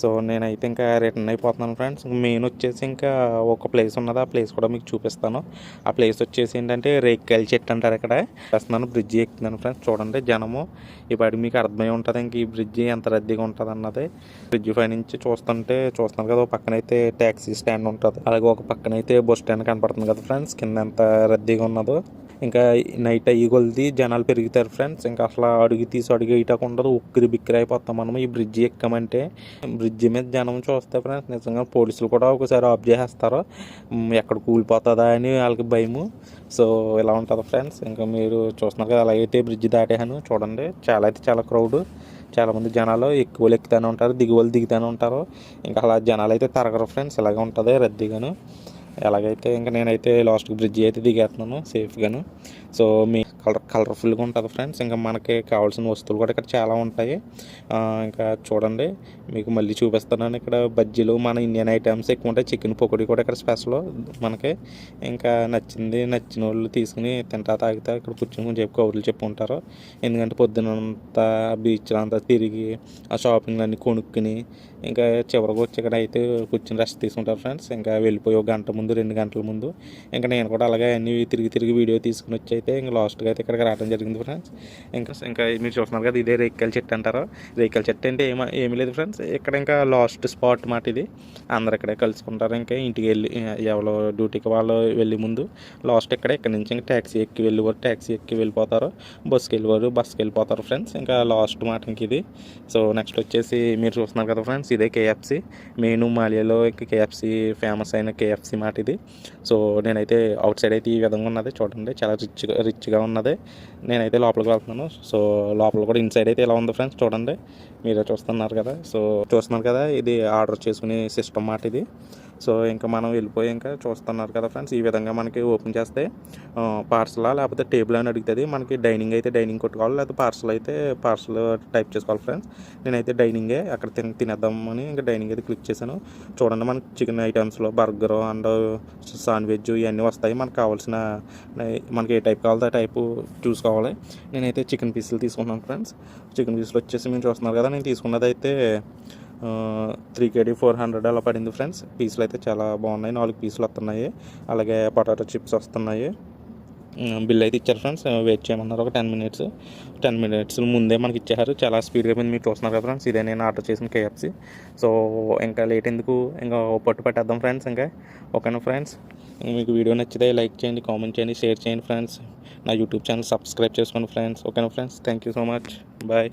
So నేనైతే ఇంకా return అయిపోతున్నాను ఫ్రెండ్స్. మెయిన్ వచ్చేసి ఇంకా ఒక ప్లేస్ ఉన్నది. ఆ ప్లేస్ కూడా మీకు చూపిస్తాను. ఆ ప్లేస్ వచ్చేసి ఏంటంటే రేక్కాయల చెట్టు అంటారు ఇక్కడ. వస్తున్నాను బ్రిడ్జి ఎక్కుతున్నాను ఫ్రెండ్స్. చూడండి జనము. ఇప్పటికి మీకు అర్థమై ఉంటుంది. ఇంక ఈ బ్రిడ్జి ఎంత రద్దీగా ఉంటుంది అన్నది బ్రిడ్జి పై నుంచి చూస్తుంటే చూస్తున్నాను కదా. ఒక పక్కన అయితే ట్యాక్సీ స్టాండ్ ఉంటుంది. అలాగే ఒక పక్కన అయితే బస్ స్టాండ్ కనపడుతుంది కదా ఫ్రెండ్స్. కింద ఎంత రద్దీగా ఉన్నదో. ఇంకా నైట్ అయ్యి కొలిది జనాలు పెరుగుతారు ఫ్రెండ్స్. ఇంకా అసలు అడుగు తీసి అడుగు ఇటకు ఉండదు ఉక్కిరి బిక్కిరి అయిపోతాం మనం ఈ బ్రిడ్జి ఎక్కామంటే బ్రిడ్జి మీద జనం చూస్తే ఫ్రెండ్స్ నిజంగా పోలీసులు కూడా ఒకసారి ఆఫ్ చేసేస్తారు. ఎక్కడ కూలిపోతుందా అని వాళ్ళకి భయము. సో ఇలా ఉంటుంది ఫ్రెండ్స్. ఇంకా మీరు చూస్తున్నారు కదా అలాగైతే బ్రిడ్జి దాటాను చూడండి చాలా అయితే చాలా క్రౌడ్ చాలామంది జనాలు ఎక్కువలు ఎక్కుతానే ఉంటారు దిగువలు దిగుతూనే ఉంటారు. ఇంకా అలా జనాలు అయితే తరగరు ఫ్రెండ్స్. ఇలాగే ఉంటుంది రద్దీగాను. ఎలాగైతే ఇంకా నేనైతే లాస్ట్ బ్రిడ్జి అయితే దిగేస్తున్నాను సేఫ్గాను సో మీ కలర్ కలర్ఫుల్గా ఉంటుంది ఫ్రెండ్స్ ఇంకా మనకి కావాల్సిన వస్తువులు కూడా ఇక్కడ చాలా ఉంటాయి. ఇంకా చూడండి మీకు మళ్ళీ చూపిస్తున్నాను ఇక్కడ బజ్జీలు మన ఇండియన్ ఐటమ్స్ ఎక్కువ ఉంటాయి. చికెన్ పకోడీ కూడా ఇక్కడ స్పెషల్ మనకి. ఇంకా నచ్చింది నచ్చిన వాళ్ళు తీసుకుని తింటా తాగితే ఇక్కడ కూర్చొని కొంచెం చెప్పు కౌరులు చెప్పుకుంటారు ఎందుకంటే పొద్దునంతా బీచ్లో అంతా తిరిగి ఆ షాపింగ్లు అన్నీ కొనుక్కుని ఇంకా చివరికి వచ్చి ఇక్కడ అయితే కూర్చొని రెస్ట్ తీసుకుంటారు ఫ్రెండ్స్ ఇంకా వెళ్ళిపోయి ఒక గంట ముందు రెండు గంటల ముందు. ఇంకా నేను కూడా అలాగే అన్ని తిరిగి తిరిగి వీడియో తీసుకుని వచ్చి అయితే ఇంకా లాస్ట్గా అయితే ఇక్కడికి రావడం జరిగింది ఫ్రెండ్స్ ఇంకా ఇంకా మీరు చూస్తున్నారు కదా ఇదే రేక్కల చెట్టు అంటారు. రేక్కల చెట్టు అంటే ఏమ ఏమీ లేదు ఫ్రెండ్స్ ఇక్కడ ఇంకా లాస్ట్ స్పాట్ మాట ఇది. అందరు ఇక్కడే కలుసుకుంటారు. ఇంకా ఇంటికి వెళ్ళి ఎవరో డ్యూటీకి వాళ్ళు వెళ్ళి ముందు లాస్ట్ ఇక్కడ ఇక్కడ నుంచి ఇంకా ట్యాక్సీ ఎక్కి వెళ్ళివారు ట్యాక్సీ ఎక్కి వెళ్ళిపోతారు. బస్కి వెళ్ళివారు బస్కి వెళ్ళిపోతారు ఫ్రెండ్స్ ఇంకా లాస్ట్ మాట ఇంక ఇది. సో నెక్స్ట్ వచ్చేసి మీరు చూస్తున్నారు కదా ఫ్రెండ్స్ ఇదే కేఎఫ్సి మెయిన్ మాలియాలో కేఎఫ్సి ఫేమస్ అయిన కేఎఫ్సి మాట ఇది. సో నేనైతే అవుట్ సైడ్ అయితే ఈ విధంగా ఉన్నది చూడండి. చాలా రిచ్గా రిచ్గా ఉన్నది. నేనైతే లోపలికి వెళ్తున్నాను. సో లోపల కూడా ఇన్సైడ్ అయితే ఇలా ఉంది ఫ్రెండ్స్ చూడండి. మీరే చూస్తున్నారు కదా. సో చూస్తున్నారు కదా ఇది ఆర్డర్ చేసుకునే సిస్టమ్ మాట ఇది. సో ఇంకా మనం వెళ్ళిపోయి ఇంకా చూస్తున్నారు కదా ఫ్రెండ్స్ ఈ విధంగా మనకి ఓపెన్ చేస్తే పార్సలా లేకపోతే టేబుల్ అని అడుగుతుంది. మనకి డైనింగ్ అయితే డైనింగ్ కొట్టుకోవాలి లేకపోతే పార్సల్ అయితే పార్సల్ టైప్ చేసుకోవాలి ఫ్రెండ్స్ నేనైతే డైనింగే అక్కడ తిన తినేద్దామని ఇంకా డైనింగ్ అయితే క్లిక్ చేశాను. చూడండి మనకి చికెన్ ఐటమ్స్లో బర్గర్ అండ్ సాండ్విచ్ ఇవన్నీ వస్తాయి. మనకు కావాల్సిన మనకి ఏ టైప్ కావాలో ఆ టైపు చూసుకోవాలి నేనైతే చికెన్ పీసులు తీసుకున్నాను ఫ్రెండ్స్ చికెన్ పీసులు వచ్చేసి మేము చూస్తున్నారు కదా నేను తీసుకున్నది అయితే త్రీ కేడీ ఫోర్ హండ్రెడ్ అలా పడింది ఫ్రెండ్స్ పీసులు అయితే చాలా బాగున్నాయి. నాలుగు పీసులు వస్తున్నాయి. అలాగే పొటాటో చిప్స్ వస్తున్నాయి. బిల్ అయితే ఇచ్చారు ఫ్రెండ్స్ వెయిట్ చేయమన్నారు. ఒక టెన్ మినిట్స్ టెన్ మినిట్స్ ముందే మనకి ఇచ్చారు చాలా స్పీడ్గా పోయింది. మీరు చూస్తున్నారు కదా ఫ్రెండ్స్ ఇదే నేను ఆర్డర్ చేసిన కేఎఫ్సి సో ఇంకా లేట్ ఎందుకు? ఇంకా పట్టు పెట్టేద్దాం ఫ్రెండ్స్ ఇంకా. ఓకేనా ఫ్రెండ్స్ మీకు వీడియో నచ్చితే లైక్ చేయండి కామెంట్ చేయండి షేర్ చేయండి ఫ్రెండ్స్. నా యూట్యూబ్ ఛానల్ సబ్స్క్రైబ్ చేసుకోండి ఫ్రెండ్స్. ఓకేనా friends? Thank you so much bye